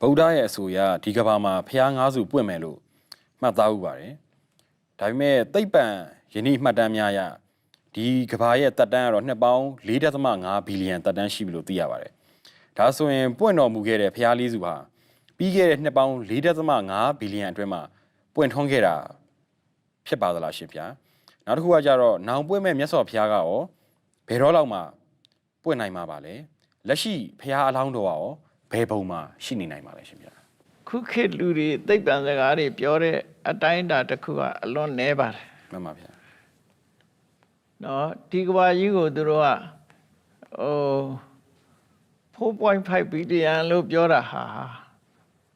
ဗုဒ္ဓရဲ့အဆိုအရဒီကဘာမှာဖျားငါးစုပွင့်မယ်လို့မှတ်သားဥပါတယ်ဒါပေမဲ့သိပ္ပံယနေ့မှတ်တမ်းများအရဒီကဘာရဲ့တက်တန်းကတော့နှစ်ပေါင်း4.5ဘီလီယံတက်တန်းရှိပြီလို့သိရပါတယ်ဒါဆိုရင်ပွင့်တော်မူခဲ့တဲ့ဖျားလေးစုဟာပြီးခဲ့တဲ့နှစ်ပေါင်း4.5ဘီလီယံအတွင်းမှာပွင့်ထွန်းခဲ့တာဖြစ်ပါသလားရှင်ဗျာနောက်တစ်ခုကကြတော့နောင်ပွင့်မဲ့မြတ်စွာဘုရားကရောဘယ်တော့လောက်မှပွင့်နိုင်မှာပါလဲလက်ရှိဖျားအလောင်းတော်ကရော ဘယ်ပုံမှာရှိနေနိုင်ပါလဲရှင်ဗျာခုခေတ်လူတွေသိပ္ပံစကားတွေပြောတဲ့အတိုင်းအတာတစ်ခုကအလွန်နဲပါတယ်မှန်ပါဗျာနော်ဒီကဘာကြီးကိုသူတို့ကဟို4.5ဘီလီယံလို့ပြောတာဟာ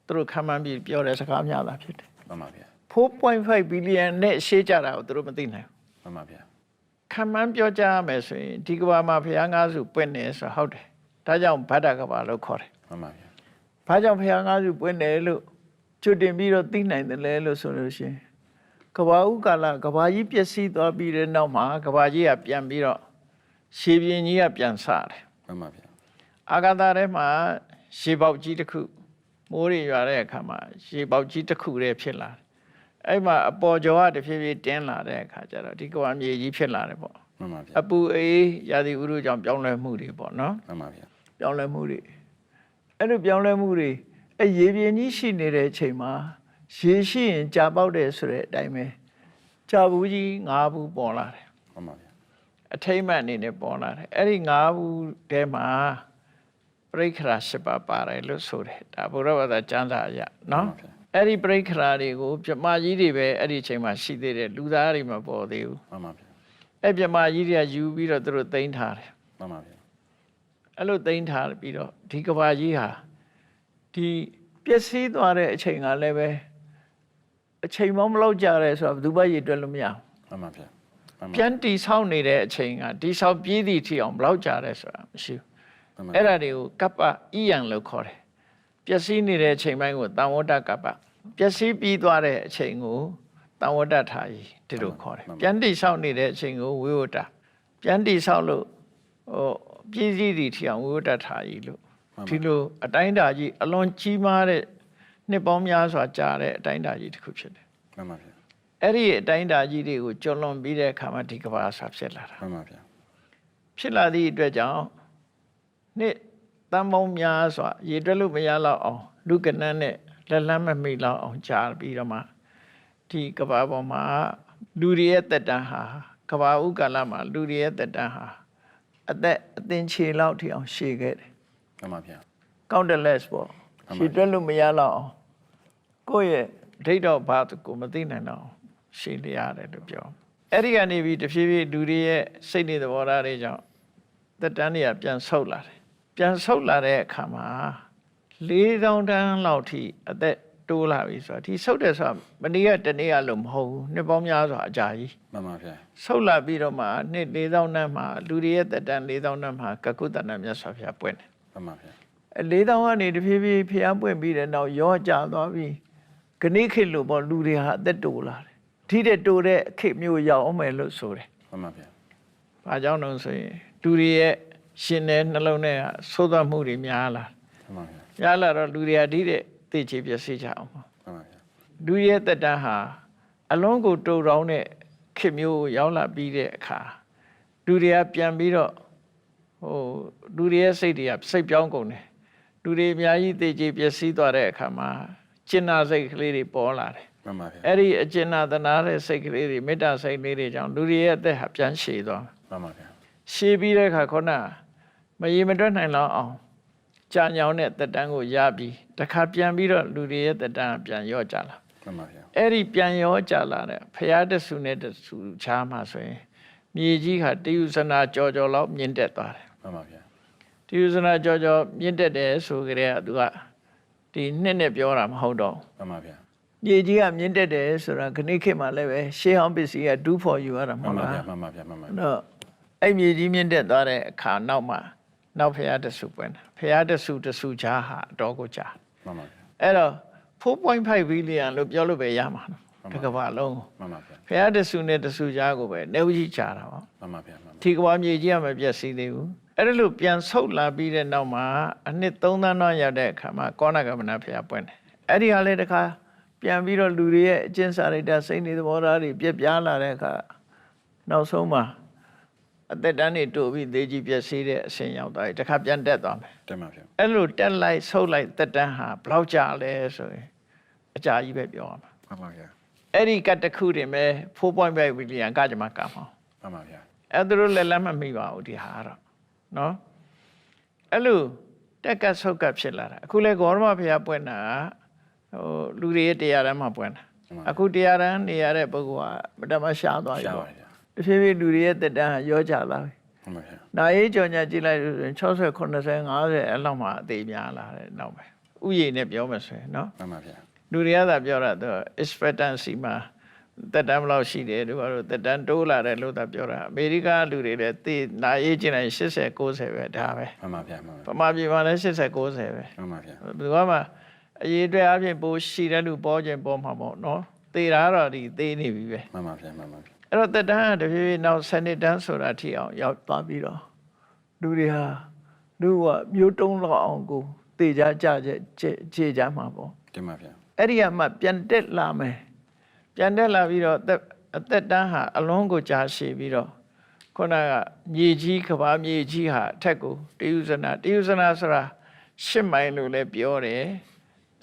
သူတို့ခံမှန်းပြီးပြောတဲ့စကားများတာဖြစ်တယ်မှန်ပါဗျာ4.5ဘီလီယံနဲ့ရှေးကြတာကိုသူတို့မသိနိုင်ဘူးမှန်ပါဗျာခံမှန်းပြောကြရမယ်ဆိုရင်ဒီကဘာမှာဘုရားငါးစုပွင့်နေဆိုဟုတ်တယ်ဒါကြောင့်ဗဒ္ဒကဘာလို့ခေါ်တယ် မှန်ပါဗျာဘာကြောင့်ဘုရားငါးစုပွင့်တယ်လို့ချွတ်တင်ပြီးတော့သိနိုင်တယ်လဲလို့ဆိုလို့ရှိရင်ကဘာဥကာလကဘာကြီးပျက်စီးသွားပြီးတဲ့နောက်မှာကဘာကြီးကပြန်ပြီးတော့ရှေးပြင်းကြီးကပြန်ဆတယ်မှန်ပါဗျာအာဂါသထဲမှာရှေးပေါက်ကြီးတစ်ခုမိုးတွေရွာတဲ့အခါမှာရှေးပေါက်ကြီးတစ်ခုတည်းဖြစ်လာတယ်အဲ့မှာအပေါ်ကျော်ကတဖြည်းဖြည်းတင်းလာတဲ့အခါကျတော့ဒီကဘာမြေကြီးဖြစ်လာတယ်ပေါ့မှန်ပါဗျာအပူအေးရာသီဥတုကြောင့်ပြောင်းလဲမှုတွေပေါ့နော်မှန်ပါဗျာပြောင်းလဲမှုတွေ အဲ့လိုပြောင်းလဲမှုတွေအဲရေပြင်းကြီးရှိနေတဲ့အချိန်မှာရေရှိရင်ကြာပေါက်တယ်ဆိုတဲ့အတိုင်းပဲကြာဘူးကြီး၅ဘူးပေါ်လာတယ်မှန်ပါဗျာအထိမ့်မှန်အနေနဲ့ပေါ်လာတယ်အဲ့ဒီ၅ဘူးထဲမှာပရိက္ခရာ၈ပါးပါတယ်လို့ဆိုတယ်ဒါဘုရားဘာသာကျမ်းစာအရနော်အဲ့ဒီပရိက္ခရာတွေကိုပြမကြီးတွေပဲအဲ့ဒီအချိန်မှာရှိသေးတယ်လူသားတွေမပေါ်သေးဘူးမှန်ပါဗျာအဲ့ပြမကြီးတွေကယူပြီးတော့သူတို့သိမ်းထားတယ်မှန်ပါဗျာ အဲ့လိုသိမ်းထားပြီးတော့ဒီကဘာကြီးဟာဒီပျက်စီးသွားတဲ့အချိန်ကလည်းပဲအချိန်မောင်းမလောက်ကြရဲဆိုတော့ဘယ်သူမှရည်တွက်လို့မရဘူးမှန်ပါဗျာမှန်ပါပြန်တီဆောက်နေတဲ့အချိန်ကတီဆောက်ပြည့်သည့်ထီအောင်ဘယ်လောက်ကြရဲဆိုတာမရှိဘူးမှန်ပါအဲ့ဒါတွေကိုကပ္ပဣယံလို့ခေါ်တယ်ပျက်စီးနေတဲ့အချိန်ပိုင်းကိုတံဝတ္တကပ္ပပျက်စီးပြီးသွားတဲ့အချိန်ကိုတံဝတ္တထာယီဒီလိုခေါ်တယ်ပြန်တီဆောက်နေတဲ့အချိန်ကိုဝိဝတ္တပြန်တီဆောက်လို့ဟို ပြည့်စည်သည့်ထီအောင်ဝိဝတ္တထာယီလို့ဒီလိုအတိုင်းအတာကြီးအလွန်ကြီးမားတဲ့နှစ်ပေါင်းများစွာကြာတဲ့အတိုင်းအတာကြီးတစ်ခုဖြစ်တယ်မှန်ပါဗျာ။အဲ့ဒီအတိုင်းအတာကြီးတွေကိုကျော်လွန်ပြီးတဲ့အခါမှာဒီကဘာစာဖြစ်လာတာမှန်ပါဗျာ။ဖြစ်လာသည့်အတွက်ကြောင့်နှစ်တန်ပေါင်းများစွာရေတွက်လို့မရတော့အောင်လူကနန်းနဲ့လက်လန်းမမိတော့အောင်ကြာပြီးတော့မှဒီကဘာပေါ်မှာလူတွေရဲ့တက်တန်းဟာကဘာဥကာလမှာလူတွေရဲ့တက်တန်းဟာ အသက်အသင်ခြေလောက်ထိအောင်ရှည်ခဲ့တယ်မှန်ပါဗျာ countless ပေါ့မှန်ပါရှည်တွက်လို့မရတော့အောင်ကိုယ့်ရဲ့ဒိတ်တော့ဘာကိုမသိနိုင်တော့အောင်ရှည်လျရတယ်လို့ပြောအဲ့ဒီကနေပြီးတဖြည်းဖြည်းလူတွေရဲ့စိတ်နေသဘောထားတွေကြောင့်သက်တမ်းတွေကပြန်ဆုတ်လာတယ်ပြန်ဆုတ်လာတဲ့အခါမှာ4000တန်းလောက်ထိအသက် တိုးလာပြီဆိုတော့ဒီဆုတ်တယ်ဆိုတာမနေ့ကတနေ့ကလို့မဟုတ်ဘူးနှစ်ပေါင်းများစွာအကြာကြီးမှန်ပါဗျာဆုတ်လာပြီးတော့မှနှစ်4000တန်းမှာလူတွေရဲ့သက်တမ်း4000တန်းမှာကကုတ္တနာမြတ်စွာဘုရားပွင့်တယ်မှန်ပါဗျာအလေးတောင်ကနေတဖြည်းဖြည်းဖျားပွင့်ပြီးတဲ့နောက်ရောကြသွားပြီးခဏိခေတ်လို့ပေါ့လူတွေဟာအသက်တိုလာတယ်ထိတဲ့တိုတဲ့ခေတ်မျိုးရောက်အောင်မယ်လို့ဆိုတယ်မှန်ပါဗျာ။ဘာကြောင့်လဲဆိုရင်လူတွေရဲ့ရှင်တဲ့နှလုံးထဲကသိုးသွက်မှုတွေများလာမှန်ပါဗျာ။များလာတော့လူတွေဟာထိတဲ့ သိချေပျက်စီးကြအောင်ပေါ့မှန်ပါဗျာ။လူရဲ့တက်တန်းဟာအလုံးကိုတူတောင်းတဲ့ခေတ်မျိုးကိုရောက်လာပြီးတဲ့အခါလူတွေကပြန်ပြီးတော့ဟိုလူတွေရဲ့စိတ်တွေကစိတ်ပြောင်းကုန်တယ်။လူတွေအများကြီးသိချေပျက်စီးသွားတဲ့အခါမှာကျင်နာစိတ်ကလေးတွေပေါ်လာတယ်မှန်ပါဗျာအဲ့ဒီအကျဉ်းနာသနာတဲ့စိတ်ကလေးတွေမေတ္တာစိတ်လေးတွေကြောင့်လူတွေရဲ့အသက်ဟာပြန်ရှည်သွားတယ်မှန်ပါဗျာရှည်ပြီးတဲ့အခါခုနမရေမတွက်နိုင်လောက်အောင် ကြာညောင်းတဲ့တက်တန်းကိုရပြီးတခါပြန်ပြီးတော့လူတွေရဲ့တက်တန်းကပြန်ရော့ကြလာမှန်ပါဗျာအဲ့ဒီပြန်ရောကြလာတဲ့ဖရာတဆူနဲ့တဆူချားမှာဆိုရင်မြေကြီးဟာတယူဇနာကြော်ကြော်လောက်မြင့်တက်သွားတယ်မှန်ပါဗျာတယူဇနာကြော်ကြော်မြင့်တက်တယ်ဆိုကြတဲ့ကသူကဒီနှစ်နဲ့ပြောတာမဟုတ်တော့ဘူးမှန်ပါဗျာမြေကြီးကမြင့်တက်တယ်ဆိုတာခဏိခေတ်မှာလည်းပဲရှေးဟောင်းပစ္စည်းကဒူးဖို့ယူရတာမမှန်ဟုတ်ပါလားဗျာမှန်ပါဗျာမှန်ပါဗျာတော့အဲ့မြေကြီးမြင့်တက်သွားတဲ့အခါနောက်မှာ နောက်ဖရာတဆူပွင့်တယ်ဖရာတဆူတဆူချားဟာအတော်ကိုကြာမှန်ပါဗျာအဲ့တော့4.5ဘီလီယံလို့ပြောလို့ပဲရမှာနော်မတစ်ကမ္ဘာလုံးကိုမှန်ပါဗျာဖះတဆူနဲ့တဆူကြားကိုပဲနေဝကြီးချတာပါမှန်ပါဗျာမှန်ပါဒီကမ္ဘာမြေကြီးကမပြည့်စည်သေးဘူးအဲ့ဒါလို့ပြန်ဆုတ်လာပြီးတဲ့နောက်မှာအနှစ်3သန်းတော့ရောက်တဲ့အခါမှာကောဏကမဏဖះပွင့်တယ်အဲ့ဒီဟာလေးတခါပြန်ပြီးတော့လူတွေရဲ့အကျင့်စာရိတ္တစိတ်နေသဘောထားတွေပြက်ပြားလာတဲ့အခါနောက်ဆုံးမှာ အသက်တန်းတွေတိုးပြီးသေကြီးပြည့်စည်တဲ့အဆင့်ရောက်သွားပြီတခါပြန်တက်သွားမယ်တင်ပါဗျာအဲ့လိုတက်လိုက်ဆုတ်လိုက်တက်တန်းဟာဘယ်လောက်ကြာလဲဆိုရင်အကြာကြီးပဲပြောရမှာမှန်ပါဗျာအဲ့ဒီကတ်တစ်ခုတင်ပဲ4.5ဘီလီယံကကြမှာကမှာမှန်ပါဗျာအဲ့ဒါလို့လည်းလက်မမိပါဘူးဒီဟာကတော့နော်အဲ့လိုတက်ကတ်ဆုတ်ကတ်ဖြစ်လာတာအခုလဲဂေါရမဘုရားပွင့်တာဟိုလူတွေရဲ့တရားတမ်းမှာပွင့်တာအခုတရားတမ်းနေရတဲ့ပုဂ္ဂိုလ်ကမတမရှားသွားပြီရှားပါပေါ့ဗျာ တဖြည်းဖြည်းလူတွေရဲ့တက်တန်းဟာရောကြလာပြီမှန်ပါဗျာနာရေးကြော်ညာကြည့်လိုက်လို့ဆိုရင်60 80 50အဲ့လောက်မှအသေးများလာတယ်နောက်ပဲဥယျာဉ်နဲ့ပြောမှဆိုရင်နော်မှန်ပါဗျာလူတွေကသာပြောတာသူ expectancy မှာတက်တန်းဘယ်လောက်ရှိတယ်တို့ဘာလို့တက်တန်းတိုးလာတယ်လို့သာပြောတာအမေရိကလူတွေလည်းသိနာရေးကျင်တိုင်း80 90ပဲဒါပဲမှန်ပါဗျာမှန်ပပါမာပြည်မှာလည်း80 90ပဲမှန်ပါဗျာဘယ်သူမှအရေးအတွက်အပြင်ပိုရှိတဲ့လူပေါ်ခြင်းပေါ်မှာပေါ့နော်သေတာတော့ဒီသေနေပြီပဲမှန်ပါဗျာမှန်ပါဗျာ အဲ့တော့တက်တန်းကတဖြည်းဖြည်းနောက်စနစ်တန်းဆိုတာထိအောင်ရောက်သွားပြီးတော့လူတွေဟာလူကမျိုးတုံးလောက်အောင်ကိုသေကြကြကြခြေကြမှာပေါ့တင်ပါဗျာအဲ့ဒီကမှပြန်တက်လာမယ်ပြန်တက်လာပြီးတော့အသက်အသက်တန်းဟာအလုံးကိုကြာရှည်ပြီးတော့ခုနကမြေကြီးကဘာမြေကြီးဟာအထက်ကိုတယုဇနာတယုဇနာဆိုတာ10မိုင်လို့လည်းပြောတယ်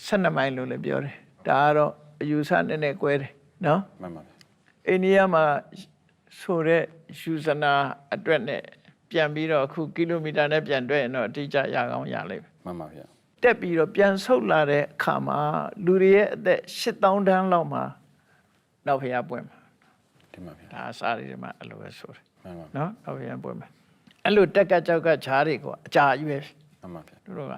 12မိုင်လို့လည်းပြောတယ်ဒါကတော့အယူဆနည်းနည်းကွဲတယ်နော်မှန်ပါဗျာ အိန္ဒိယမှာဆိုတဲ့ယူဇနာအတွက်နဲ့ပြန်ပြီးတော့အခုကီလိုမီတာနဲ့ပြန်တွက်ရင်တော့အတိအကျရကောင်းရလိမ့်မယ်မှန်ပါဗျာတက်ပြီးတော့ပြန်ဆုတ်လာတဲ့အခါမှာလူတွေရဲ့အသက်8000တန်းလောက်မှာနောက်ဖျားပွင့်မှာတင်ပါဗျာဒါအစားတွေမှာအဲ့လိုပဲဆိုတယ်မှန်ပါနော်နောက်ဖျားပွင့်မှာအဲ့လိုတက်ကကြောက်ကခြားတွေကိုအကြာကြီးပဲမှန်ပါဗျာတို့တို့က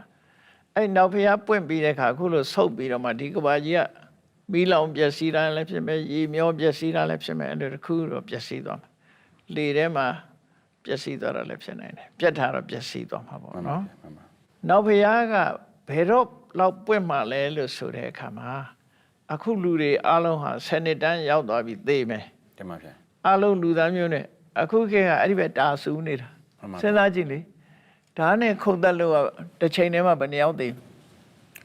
အဲ့နောက်ဖျားပွင့်ပြီးတဲ့အခါအခုလိုဆုတ်ပြီးတော့မှဒီကဘာကြီးက မီးလောင်ပျက်စီးတာလည်းဖြစ်မယ်ရေမျောပျက်စီးတာလည်းဖြစ်မယ်အဲ့လိုတစ်ခုတော့ပျက်စီးသွားမှာလေထဲမှာပျက်စီးသွားတာလည်းဖြစ်နိုင်တယ်ပြက်ထားတော့ပျက်စီးသွားမှာပေါ့မှန်ပါနော်ဗျာမှန်ပါနောက်ဖျားကဘယ်တော့လောက်ပွင့်မှလဲလို့ဆိုတဲ့အခါမှာအခုလူတွေအားလုံးဟာ10နှစ်တန်းရောက်သွားပြီသိမယ်တင်ပါဗျာအားလုံးလူသားမျိုးနဲ့အခုခေတ်ကအဲ့ဒီပဲတာဆူနေတာမှန်ပါစဉ်းစားကြည့်လေဒါနဲ့ခုန်တက်လို့ကတစ်ချိန်တည်းမှာဘယ်နှယောက်သိ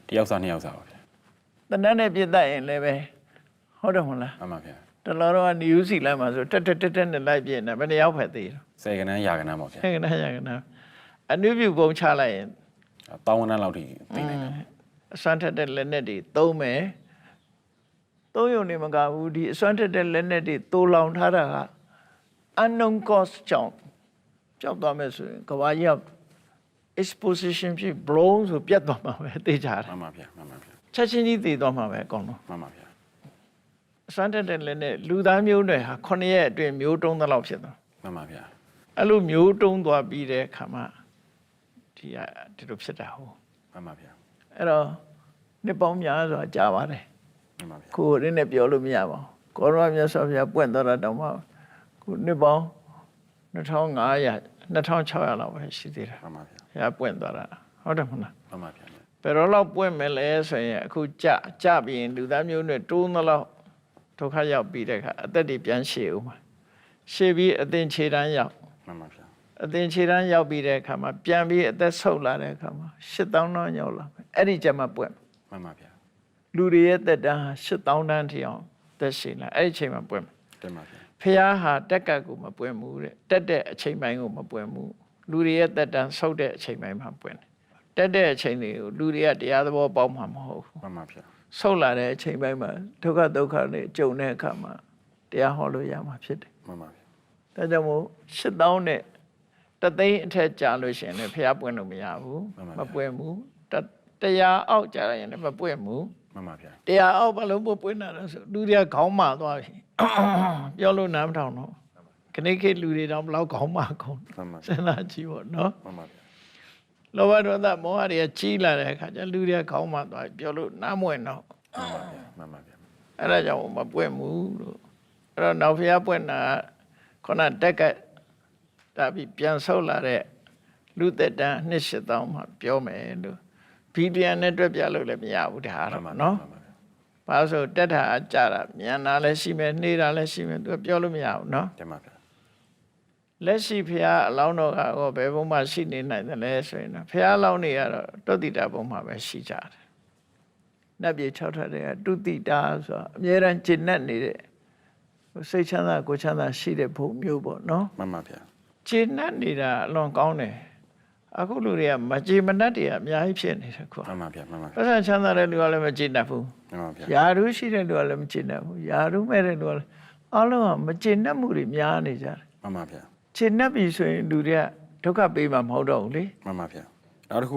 တယောက်စားနှစ်ယောက်စားပါဗျာ တနတ်နဲ့ပြစ်တတ်ရင်လည်းပဲဟုတ်တယ်မဟုတ်လားမှန်ပါဗျာတလောတော့နယူးစီလိုက်မှာဆိုတက်တက်တက်တက်နဲ့လိုက်ပြစ်နေဘယ်နှယောက်ဖက်သေးတယ်စေကနန်းရာကနန်းပါဗျာဟဲ့ကနာရကနာအနုပြုပုံချလိုက်ရင်တောင်းဝန်းတန်းလောက်ထိသိနိုင်တယ်အစွမ်းထက်တဲ့လက်နက်တွေသုံးမယ်သုံးရုံနေမကဘူးဒီအစွမ်းထက်တဲ့လက်နက်တွေတိုးလောင်ထားတာက unknown cost ကြောင့်ကြောက်သွားမယ်ဆိုရင်ကဘာကြီးက exposition ဖြစ် blown ဆိုပြတ်သွားမှာပဲသိကြတယ်မှန်ပါဗျာမှန်ပါဗျာ ချက်ချင်းကြီးသိသွားမှာပဲအကုန်လုံးမှန်ပါဗျာအစွမ်းထက်တဲ့လက်နက်လူသားမျိုးတွေဟာ9ရက်အတွင်းမျိုးတုံးသလောက်ဖြစ်သွားမှန်ပါဗျာအဲ့လိုမျိုးတုံးသွားပြီးတဲ့အခါမှာဒီကဒီလိုဖြစ်တာဟုတ်မှန်ပါဗျာအဲ့တော့နှစ်ပေါင်းများစွာကြာပါတယ်မှန်ပါဗျာကိုယ်ရင်းနဲ့ပြောလို့မရပါဘူးကောရမမြတ်စွာဘုရားပွင့်သွားတာတောင်မှခုနှစ်ပေါင်း2500 2600လောက်ပဲရှိသေးတယ်မှန်ပါဗျာဘုရားပွင့်သွားတာဟုတ်တယ်မဟုတ်လားမှန်ပါဗျာ ဘယ်တော့လောက်ပွင့်မယ်လဲဆိုရင်အခုကြကြပြီးရင်လူသားမျိုးနဲ့တိုးသလောက်ဒုက္ခရောက်ပြီးတဲ့အခါအသက်တွေပြန်ရှည်ဦးမှာရှည်ပြီးအသင်ခြေတန်းရောက်မှန်ပါဗျာအသင်ခြေတန်းရောက်ပြီးတဲ့အခါမှာပြန်ပြီးအသက်ဆုပ်လာတဲ့အခါမှာ8000တော့ရောက်လာမယ်အဲ့ဒီကျမှပွင့်မှန်ပါဗျာလူတွေရဲ့သက်တမ်းဟာ8000တန်းထိအောင်သက်ရှင်လာအဲ့ဒီအချိန်မှာပွင့်မယ်တင်ပါဗျာဖះဟာတက်ကတ်ကိုမပွင့်ဘူးတဲ့တက်တဲ့အချိန်ပိုင်းကိုမပွင့်ဘူးလူတွေရဲ့သက်တမ်းဆုပ်တဲ့အချိန်ပိုင်းမှာပွင့်တယ် တက်တဲ့အချိန်တွေကိုလူတွေကတရားသဘောပေါက်မှာမဟုတ်ဘူးမှန်ပါဗျာဆုပ်လာတဲ့အချိန်ပိုင်းမှာဒုက္ခဒုက္ခတွေကြုံတဲ့အခါမှာတရားဟောလို့ရမှာဖြစ်တယ်မှန်ပါဗျာဒါကြောင့်မို့8000နဲ့တသိန်းအထက်ကြာလို့ရှရင်လည်းဖះပွင့်လို့မရဘူးမပွင့်ဘူးတတရားအောက်ကြာရင်လည်းမပွင့်ဘူးမှန်ပါဗျာတရားအောက်ဘလုံးပွင့်ပွင့်တာလဲဆိုလူတွေကခေါင်းမာသွားပြီပြောလို့နားမထောင်တော့ခဏခေတ်လူတွေတော့ဘလောက်ခေါင်းမာကုန်မှန်ပါစဉ်းစားကြည့်ပေါ့နော်မှန်ပါဗျာ လောဘဒေါသမောဟတွေကကြီးလာတဲ့အခါကျလူတွေကခေါင်းမှသွားပြောလို့နားမဝင်တော့မှန်ပါဗျာအဲ့ဒါကြောင့်မပွင့်ဘူးလို့အဲ့တော့နောက်ဖျားပွင့်တာခုနတက်ကတာပြီးပြန်ဆုတ်လာတဲ့လူသက်တမ်းနှစ်ရှစ်တောင်းမှပြောမယ်လို့ဘီလီယံနဲ့တွက်ပြလို့လည်းမရဘူးဒါကတော့နော်ဘာလို့ဆိုတက်တာအကြတာမြန်တာလည်းရှိမယ်နေတာလည်းရှိမယ်သူကပြောလို့မရဘူးနော်တင်ပါဗျာ လက်ရှိဖះအလောင်းတော်ကတော့ဘယ်ဘုံမှာရှိနေနိုင်တယ်လဲဆိုရင်ဖះအလောင်းတွေကတော့တောတိတာဘုံမှာပဲရှိကြတယ်။နတ်ပြည်၆ထပ်တဲ့တုတိတာဆိုတာအမြဲတမ်းကျင့်နဲ့နေတဲ့စိတ်ချမ်းသာကိုယ်ချမ်းသာရှိတဲ့ဘုံမျိုးပေါ့နော်။မှန်ပါဗျာ။ကျင့်နဲ့နေတာအလွန်ကောင်းတယ်။အခုလူတွေကမကြည်မနှက်တွေအများကြီးဖြစ်နေတယ်ကွာ။မှန်ပါဗျာမှန်ပါ။ပတ်စံချမ်းသာတဲ့လူကလည်းမကြည်နှက်ဘူး။မှန်ပါဗျာ။ယာရုရှိတဲ့လူကလည်းမကြည်နှက်ဘူး။ယာရုမဲ့တဲ့လူကလည်းအလုံးကမကြည်နှက်မှုတွေများနေကြတယ်။မှန်ပါဗျာ။ ခြေနှက်ပြီဆိုရင်လူတွေကဒုက္ခပေးမှာမဟုတ်တော့ဘူးလေမှန်ပါဗျာနောက်တစ်ခု